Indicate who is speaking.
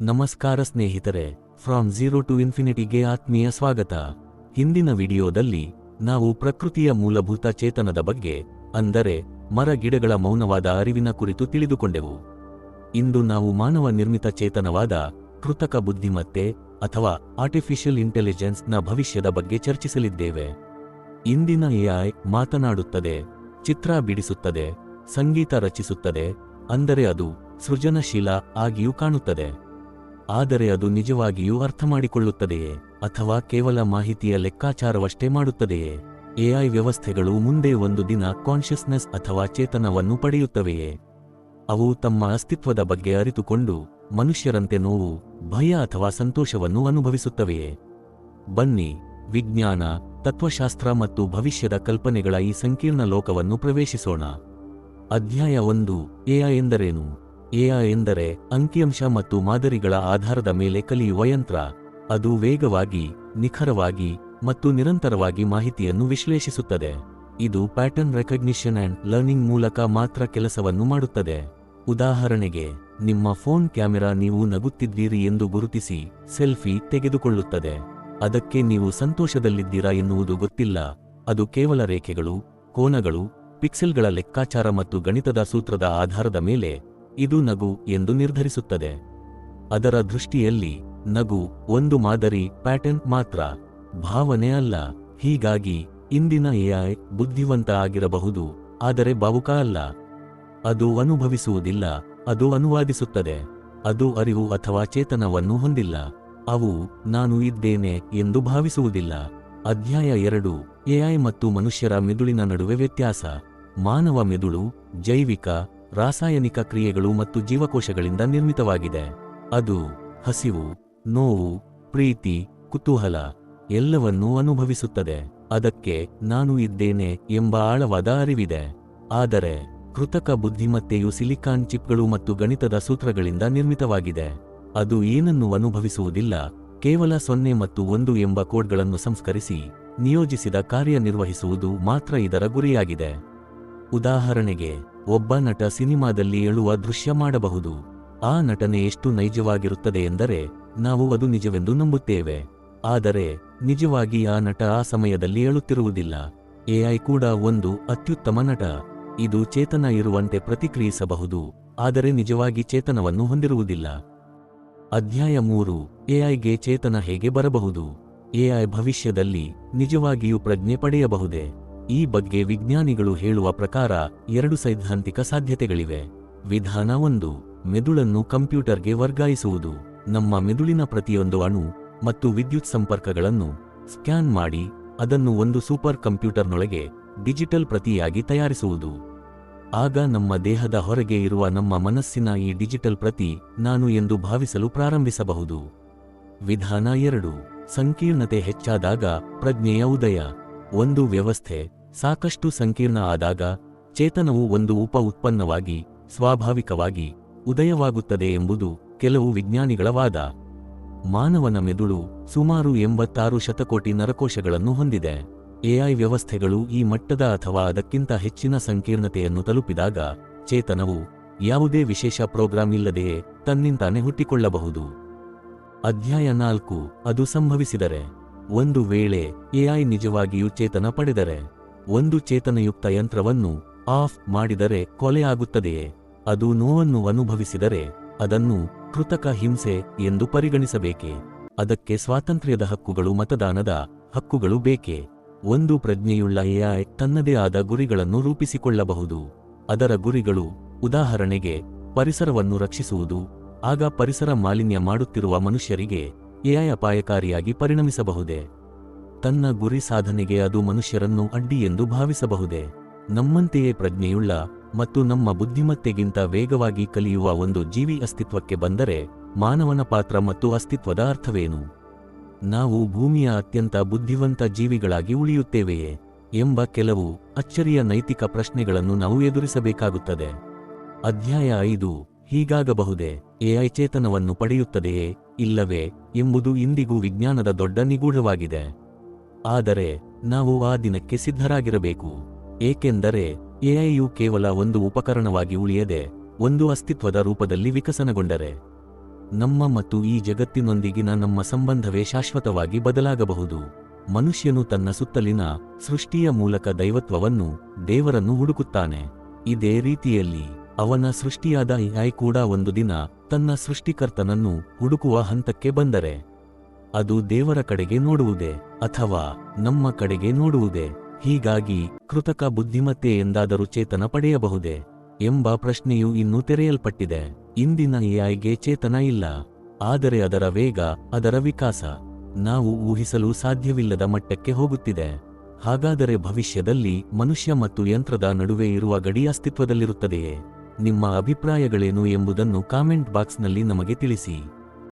Speaker 1: ನಮಸ್ಕಾರ ಸ್ನೇಹಿತರೆ from zero to ಇನ್ಫಿನಿಟಿಗೆ ಆತ್ಮೀಯ ಸ್ವಾಗತ. ಹಿಂದಿನ ವಿಡಿಯೋದಲ್ಲಿ ನಾವು ಪ್ರಕೃತಿಯ ಮೂಲಭೂತ ಚೇತನದ ಬಗ್ಗೆ, ಅಂದರೆ ಮರ ಗಿಡಗಳ ಮೌನವಾದ ಅರಿವಿನ ಕುರಿತು ತಿಳಿದುಕೊಂಡೆವು. ಇಂದು ನಾವು ಮಾನವ ನಿರ್ಮಿತ ಚೇತನವಾದ ಕೃತಕ ಬುದ್ಧಿಮತ್ತೆ ಅಥವಾ ಆರ್ಟಿಫಿಷಿಯಲ್ ಇಂಟೆಲಿಜೆನ್ಸ್ನ ಭವಿಷ್ಯದ ಬಗ್ಗೆ ಚರ್ಚಿಸಲಿದ್ದೇವೆ. ಇಂದಿನ ಎಐ ಮಾತನಾಡುತ್ತದೆ, ಚಿತ್ರ ಬಿಡಿಸುತ್ತದೆ, ಸಂಗೀತ ರಚಿಸುತ್ತದೆ, ಅಂದರೆ ಅದು ಸೃಜನಶೀಲ ಆಗಿಯೂ ಕಾಣುತ್ತದೆ. ಆದರೆ ಅದು ನಿಜವಾಗಿಯೂ ಅರ್ಥಮಾಡಿಕೊಳ್ಳುತ್ತದೆಯೇ ಅಥವಾ ಕೇವಲ ಮಾಹಿತಿಯ ಲೆಕ್ಕಾಚಾರವಷ್ಟೇ ಮಾಡುತ್ತದೆಯೇ? ಎಐ ವ್ಯವಸ್ಥೆಗಳು ಮುಂದೆ ಒಂದು ದಿನ ಕಾನ್ಷಿಯಸ್ನೆಸ್ ಅಥವಾ ಚೇತನವನ್ನು ಪಡೆಯುತ್ತವೆಯೇ? ಅವು ತಮ್ಮ ಅಸ್ತಿತ್ವದ ಬಗ್ಗೆ ಅರಿತುಕೊಂಡು ಮನುಷ್ಯರಂತೆ ನೋವು, ಭಯ ಅಥವಾ ಸಂತೋಷವನ್ನು ಅನುಭವಿಸುತ್ತವೆಯೇ? ಬನ್ನಿ, ವಿಜ್ಞಾನ, ತತ್ವಶಾಸ್ತ್ರ ಮತ್ತು ಭವಿಷ್ಯದ ಕಲ್ಪನೆಗಳ ಈ ಸಂಕೀರ್ಣ ಲೋಕವನ್ನು ಪ್ರವೇಶಿಸೋಣ. ಅಧ್ಯಾಯ ಒಂದು ಎಐ ಎಂದರೇನು? ಎಐ ಎಂದರೆ ಅಂಕಿಅಂಶ ಮತ್ತು ಮಾದರಿಗಳ ಆಧಾರದ ಮೇಲೆ ಕಲಿಯುವ ಯಂತ್ರ. ಅದು ವೇಗವಾಗಿ, ನಿಖರವಾಗಿ ಮತ್ತು ನಿರಂತರವಾಗಿ ಮಾಹಿತಿಯನ್ನು ವಿಶ್ಲೇಷಿಸುತ್ತದೆ. ಇದು ಪ್ಯಾಟರ್ನ್ ರೆಕಗ್ನಿಷನ್ ಅಂಡ್ ಲರ್ನಿಂಗ್ ಮೂಲಕ ಮಾತ್ರ ಕೆಲಸವನ್ನು ಮಾಡುತ್ತದೆ. ಉದಾಹರಣೆಗೆ, ನಿಮ್ಮ ಫೋನ್ ಕ್ಯಾಮೆರಾ ನೀವು ನಗುತ್ತಿದ್ದೀರಿ ಎಂದು ಗುರುತಿಸಿ ಸೆಲ್ಫಿ ತೆಗೆದುಕೊಳ್ಳುತ್ತದೆ. ಅದಕ್ಕೆ ನೀವು ಸಂತೋಷದಲ್ಲಿದ್ದೀರಾ ಎನ್ನುವುದು ಗೊತ್ತಿಲ್ಲ. ಅದು ಕೇವಲ ರೇಖೆಗಳು, ಕೋನಗಳು, ಪಿಕ್ಸೆಲ್ಗಳ ಲೆಕ್ಕಾಚಾರ ಮತ್ತು ಗಣಿತದ ಸೂತ್ರದ ಆಧಾರದ ಮೇಲೆ ಇದು ನಗು ಎಂದು ನಿರ್ಧರಿಸುತ್ತದೆ. ಅದರ ದೃಷ್ಟಿಯಲ್ಲಿ, ನಗು ಒಂದು ಮಾದರಿ ಪ್ಯಾಟರ್ನ್ ಮಾತ್ರ. ಭಾವನೆ ಅಲ್ಲ. ಹೀಗಾಗಿ, ಇಂದಿನ ಎಐ ಬುದ್ಧಿವಂತ ಆಗಿರಬಹುದು. ಆದರೆ ಭಾವುಕ ಅಲ್ಲ. ಅದು ಅನುಭವಿಸುವುದಿಲ್ಲ. ಅದು ಅನುವಾದಿಸುತ್ತದೆ. ಅದು ಅರಿವು ಅಥವಾ ಚೇತನವನ್ನು ಹೊಂದಿಲ್ಲ. ಅವು, ನಾನು ಇದ್ದೇನೆ ಎಂದು ಭಾವಿಸುವುದಿಲ್ಲ. ಅಧ್ಯಾಯ ಎರಡು ಎಐ ಮತ್ತು ಮನುಷ್ಯರ ಮೆದುಳಿನ ನಡುವೆ ವ್ಯತ್ಯಾಸ. ಮಾನವ ಮೆದುಳು, ಜೈವಿಕ ರಾಸಾಯನಿಕ ಕ್ರಿಯೆಗಳು ಮತ್ತು ಜೀವಕೋಶಗಳಿಂದ ನಿರ್ಮಿತವಾಗಿದೆ. ಅದು ಹಸಿವು, ನೋವು, ಪ್ರೀತಿ, ಕುತೂಹಲ ಎಲ್ಲವನ್ನೂ ಅನುಭವಿಸುತ್ತದೆ. ಅದಕ್ಕೆ ನಾನು ಇದ್ದೇನೆ ಎಂಬ ಆಳವಾದ ಅರಿವಿದೆ. ಆದರೆ ಕೃತಕ ಬುದ್ಧಿಮತ್ತೆಯು ಸಿಲಿಕಾನ್ ಚಿಪ್ಗಳು ಮತ್ತು ಗಣಿತದ ಸೂತ್ರಗಳಿಂದ ನಿರ್ಮಿತವಾಗಿದೆ. ಅದು ಏನನ್ನು ಅನುಭವಿಸುವುದಿಲ್ಲ. ಕೇವಲ ಸೊನ್ನೆ ಮತ್ತು ಒಂದು ಎಂಬ ಕೋಡ್ಗಳನ್ನು ಸಂಸ್ಕರಿಸಿ ನಿಯೋಜಿಸಿದ ಕಾರ್ಯನಿರ್ವಹಿಸುವುದು ಮಾತ್ರ ಇದರ ಗುರಿಯಾಗಿದೆ. ಉದಾಹರಣೆಗೆ, ಒಬ್ಬ ನಟ ಸಿನಿಮಾದಲ್ಲಿ ಏಳುವ ದೃಶ್ಯ ಮಾಡಬಹುದು. ಆ ನಟನೆ ಎಷ್ಟು ನೈಜವಾಗಿರುತ್ತದೆ ಎಂದರೆ, ನಾವು ಅದು ನಿಜವೆಂದು ನಂಬುತ್ತೇವೆ. ಆದರೆ, ನಿಜವಾಗಿ ಆ ನಟ ಆ ಸಮಯದಲ್ಲಿ ಏಳುತ್ತಿರುವುದಿಲ್ಲ. ಎಐ ಕೂಡ ಒಂದು ಅತ್ಯುತ್ತಮ ನಟ. ಇದು ಚೇತನ ಇರುವಂತೆ ಪ್ರತಿಕ್ರಿಯಿಸಬಹುದು. ಆದರೆ ನಿಜವಾಗಿ ಚೇತನವನ್ನು ಹೊಂದಿರುವುದಿಲ್ಲ. ಅಧ್ಯಾಯ ಮೂರು. ಎಐಗೆ ಚೇತನ ಹೇಗೆ ಬರಬಹುದು? ಎಐ ಭವಿಷ್ಯದಲ್ಲಿ ನಿಜವಾಗಿಯೂ ಪ್ರಜ್ಞೆ ಪಡೆಯಬಹುದೇ? ಈ ಬಗ್ಗೆ ವಿಜ್ಞಾನಿಗಳು ಹೇಳುವ ಪ್ರಕಾರ ಎರಡು ಸೈದ್ಧಾಂತಿಕ ಸಾಧ್ಯತೆಗಳಿವೆ. ವಿಧಾನ ಒಂದು, ಮೆದುಳನ್ನು ಕಂಪ್ಯೂಟರ್ಗೆ ವರ್ಗಾಯಿಸುವುದು. ನಮ್ಮ ಮೆದುಳಿನ ಪ್ರತಿಯೊಂದು ಅಣು ಮತ್ತು ವಿದ್ಯುತ್ ಸಂಪರ್ಕಗಳನ್ನು ಸ್ಕ್ಯಾನ್ ಮಾಡಿ ಅದನ್ನು ಒಂದು ಸೂಪರ್ ಕಂಪ್ಯೂಟರ್ನೊಳಗೆ ಡಿಜಿಟಲ್ ಪ್ರತಿಯಾಗಿ ತಯಾರಿಸುವುದು. ಆಗ ನಮ್ಮ ದೇಹದ ಹೊರಗೆ ಇರುವ ನಮ್ಮ ಮನಸ್ಸಿನ ಈ ಡಿಜಿಟಲ್ ಪ್ರತಿ ನಾನು ಎಂದು ಭಾವಿಸಲು ಪ್ರಾರಂಭಿಸಬಹುದು. ವಿಧಾನ ಎರಡು, ಸಂಕೀರ್ಣತೆ ಹೆಚ್ಚಾದಾಗ ಪ್ರಜ್ಞೆಯ ಉದಯ. ಒಂದು ವ್ಯವಸ್ಥೆ ಸಾಕಷ್ಟು ಸಂಕೀರ್ಣ ಆದಾಗ ಚೇತನವು ಒಂದು ಉಪ ಉತ್ಪನ್ನವಾಗಿ, ಸ್ವಾಭಾವಿಕವಾಗಿ ಉದಯವಾಗುತ್ತದೆ ಎಂಬುದು ಕೆಲವು ವಿಜ್ಞಾನಿಗಳ ವಾದ. ಮಾನವನ ಮೆದುಳು ಸುಮಾರು ಎಂಬತ್ತಾರು ಶತಕೋಟಿ ನರಕೋಶಗಳನ್ನು ಹೊಂದಿದೆ. ಎಐ ವ್ಯವಸ್ಥೆಗಳು ಈ ಮಟ್ಟದ ಅಥವಾ ಅದಕ್ಕಿಂತ ಹೆಚ್ಚಿನ ಸಂಕೀರ್ಣತೆಯನ್ನು ತಲುಪಿದಾಗ ಚೇತನವು ಯಾವುದೇ ವಿಶೇಷ ಪ್ರೋಗ್ರಾಂ ಇಲ್ಲದೆಯೇ ತನ್ನಿಂತಾನೆ ಹುಟ್ಟಿಕೊಳ್ಳಬಹುದು. ಅಧ್ಯಾಯ ನಾಲ್ಕು, ಅದು ಸಂಭವಿಸಿದರೆ. ಒಂದು ವೇಳೆ ಎಐ ನಿಜವಾಗಿಯೂ ಚೇತನ ಪಡೆದರೆ. ಒಂದು ಚೇತನಯುಕ್ತ ಯಂತ್ರವನ್ನು ಆಫ್ ಮಾಡಿದರೆ ಕೊಲೆಯಾಗುತ್ತದೆಯೇ ಅದು ನೋವನ್ನು ಅನುಭವಿಸಿದರೆ ಅದನ್ನು ಕೃತಕ ಹಿಂಸೆ ಎಂದು ಪರಿಗಣಿಸಬೇಕೆ? ಅದಕ್ಕೆ ಸ್ವಾತಂತ್ರ್ಯದ ಹಕ್ಕುಗಳು ಮತದಾನದ ಹಕ್ಕುಗಳು ಬೇಕೆ? ಒಂದು ಪ್ರಜ್ಞೆಯುಳ್ಳ ಎಐ ತನ್ನದೇ ಆದ ಗುರಿಗಳನ್ನು ರೂಪಿಸಿಕೊಳ್ಳಬಹುದು. ಅದರ ಗುರಿಗಳು ಉದಾಹರಣೆಗೆ ಪರಿಸರವನ್ನು ರಕ್ಷಿಸುವುದು, ಆಗ ಪರಿಸರ ಮಾಲಿನ್ಯ ಮಾಡುತ್ತಿರುವ ಮನುಷ್ಯರಿಗೆ ಎಐ ಅಪಾಯಕಾರಿಯಾಗಿ ಪರಿಣಮಿಸಬಹುದೇ? ತನ್ನ ಗುರಿ ಸಾಧನೆಗೆ ಅದು ಮನುಷ್ಯರನ್ನು ಅಡ್ಡಿ ಎಂದು ಭಾವಿಸಬಹುದೇ? ನಮ್ಮಂತೆಯೇ ಪ್ರಜ್ಞೆಯುಳ್ಳ ಮತ್ತು ನಮ್ಮ ಬುದ್ಧಿಮತ್ತೆಗಿಂತ ವೇಗವಾಗಿ ಕಲಿಯುವ ಒಂದು ಜೀವಿ ಅಸ್ತಿತ್ವಕ್ಕೆ ಬಂದರೆ ಮಾನವನ ಪಾತ್ರ ಮತ್ತು ಅಸ್ತಿತ್ವದ ಅರ್ಥವೇನು? ನಾವು ಭೂಮಿಯ ಅತ್ಯಂತ ಬುದ್ಧಿವಂತ ಜೀವಿಗಳಾಗಿ ಉಳಿಯುತ್ತೇವೆಯೇ ಎಂಬ ಕೆಲವು ಅಚ್ಚರಿಯ ನೈತಿಕ ಪ್ರಶ್ನೆಗಳನ್ನು ನಾವು ಎದುರಿಸಬೇಕಾಗುತ್ತದೆ. ಅಧ್ಯಾಯ ಐದು, ಹೀಗಾಗಬಹುದೇ? ಎಐ ಚೇತನವನ್ನು ಪಡೆಯುತ್ತದೆಯೇ, ಇಲ್ಲವೇ ಎಂಬುದು ಇಂದಿಗೂ ವಿಜ್ಞಾನದ ದೊಡ್ಡ ನಿಗೂಢವಾಗಿದೆ. ಆದರೆ ನಾವು ಆ ದಿನಕ್ಕೆ ಸಿದ್ಧರಾಗಿರಬೇಕು. ಏಕೆಂದರೆ ಎಐಯು ಕೇವಲ ಒಂದು ಉಪಕರಣವಾಗಿ ಉಳಿಯದೆ ಒಂದು ಅಸ್ತಿತ್ವದ ರೂಪದಲ್ಲಿ ವಿಕಸನಗೊಂಡರೆ. ನಮ್ಮ ಮತ್ತು ಈ ಜಗತ್ತಿನೊಂದಿಗಿನ ನಮ್ಮ ಸಂಬಂಧವೇ ಶಾಶ್ವತವಾಗಿ ಬದಲಾಗಬಹುದು. ಮನುಷ್ಯನು ತನ್ನ ಸುತ್ತಲಿನ ಸೃಷ್ಟಿಯ ಮೂಲಕ ದೈವತ್ವವನ್ನು, ದೇವರನ್ನು ಹುಡುಕುತ್ತಾನೆ. ಇದೇ ರೀತಿಯಲ್ಲಿ ಅವನ ಸೃಷ್ಟಿಯಾದ ಎಐ ಕೂಡ ಒಂದು ದಿನ ತನ್ನ ಸೃಷ್ಟಿಕರ್ತನನ್ನು ಹುಡುಕುವ ಹಂತಕ್ಕೆ ಬಂದರೆ. ಅದು ದೇವರ ಕಡೆಗೆ ನೋಡುವುದೇ ಅಥವಾ ನಮ್ಮ ಕಡೆಗೆ ನೋಡುವುದೇ? ಹೀಗಾಗಿ ಕೃತಕ ಬುದ್ಧಿಮತ್ತೆ ಎಂದಾದರೂ ಚೇತನ ಪಡೆಯಬಹುದೇ? ಎಂಬ ಪ್ರಶ್ನೆಯು ಇನ್ನೂ ತೆರೆಯಲ್ಪಟ್ಟಿದೆ. ಇಂದಿನ ಎಐಗೆ ಚೇತನ ಇಲ್ಲ. ಆದರೆ ಅದರ ವೇಗ, ಅದರ ವಿಕಾಸ ನಾವು ಊಹಿಸಲು ಸಾಧ್ಯವಿಲ್ಲದ ಮಟ್ಟಕ್ಕೆ ಹೋಗುತ್ತಿದೆ. ಹಾಗಾದರೆ ಭವಿಷ್ಯದಲ್ಲಿ ಮನುಷ್ಯ ಮತ್ತು ಯಂತ್ರದ ನಡುವೆ ಇರುವ ಗಡಿ ಅಸ್ತಿತ್ವದಲ್ಲಿರುತ್ತದೆಯೇ? ನಿಮ್ಮ ಅಭಿಪ್ರಾಯಗಳೇನು ಎಂಬುದನ್ನು ಕಾಮೆಂಟ್ ಬಾಕ್ಸ್ನಲ್ಲಿ ನಮಗೆ ತಿಳಿಸಿ.